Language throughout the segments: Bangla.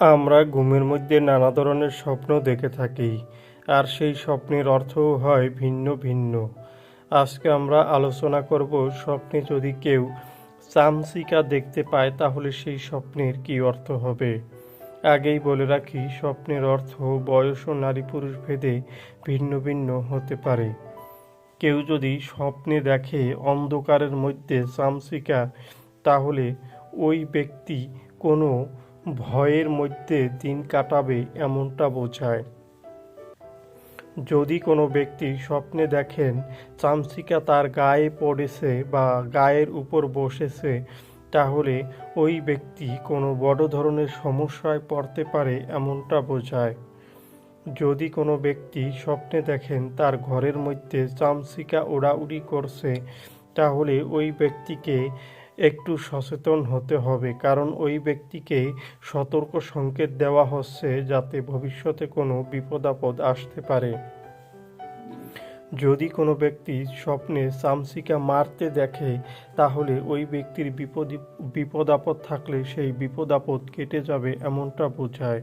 আমরা ঘুমের মধ্যে নানা ধরনের স্বপ্ন দেখে থাকি, আর সেই স্বপ্নের অর্থও হয় ভিন্ন ভিন্ন। আজকে আমরা আলোচনা করব স্বপ্নে যদি কেউ চামচিকা দেখতে পায়, তাহলে সেই স্বপ্নের কী অর্থ হবে? আগেই বলে রাখি, স্বপ্নের অর্থ বয়স ও নারী পুরুষ ভেদে ভিন্ন ভিন্ন হতে পারে। কেউ যদি স্বপ্নে দেখে অন্ধকারের মধ্যে চামচিকা, তাহলে ওই ব্যক্তি কোনো ভয়ের মধ্যে দিন কাটাবে এমনটা বোঝায়। যদি কোনো ব্যক্তি স্বপ্নে দেখেন চামচিকা তার গায়ে পড়েছে বা গায়ের উপর বসেছে, তাহলে ওই ব্যক্তি কোনো বড় ধরনের সমস্যায় পড়তে পারে এমনটা বোঝায়। যদি কোনো ব্যক্তি স্বপ্নে দেখেন তার ঘরের মধ্যে চামচিকা ওড়াউড়ি করছে, তাহলে ওই ব্যক্তিকে একটু সচেতন হতে হবে, কারণ ওই ব্যক্তিকে সতর্ক সংকেত দেওয়া হচ্ছে যাতে ভবিষ্যতে কোনো বিপদ আপদ আসতে পারে। যদি কোনো ব্যক্তি স্বপ্নে চামচিকা মারতে দেখে, তাহলে ওই ব্যক্তির বিপদ বিপদ আপদ থাকলে সেই বিপদ আপদ কেটে যাবে এমনটা বোঝায়।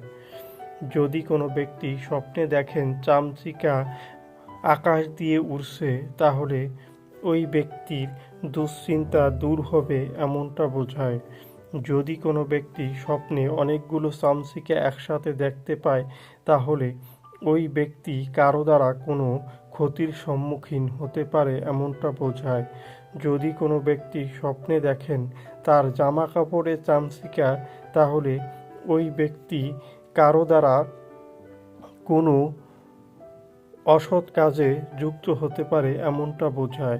যদি কোনো ব্যক্তি স্বপ্নে দেখেন চামচিকা আকাশ দিয়ে উড়ছে, তাহলে ওই ব্যক্তির দুশ্চিন্তা দূর হবে এমনটা বোঝায়। যদি কোনো ব্যক্তি স্বপ্নে অনেকগুলো চামচিকা একসাথে দেখতে পায়, তাহলে ওই ব্যক্তি কারও দ্বারা কোনো ক্ষতির সম্মুখীন হতে পারে এমনটা বোঝায়। যদি কোনো ব্যক্তি স্বপ্নে দেখেন তার জামা কাপড়ে চামচিকা তাহলে ওই ব্যক্তি কারও দ্বারা কোনো অসৎ কাজে যুক্ত হতে পারে এমনটা বোঝায়।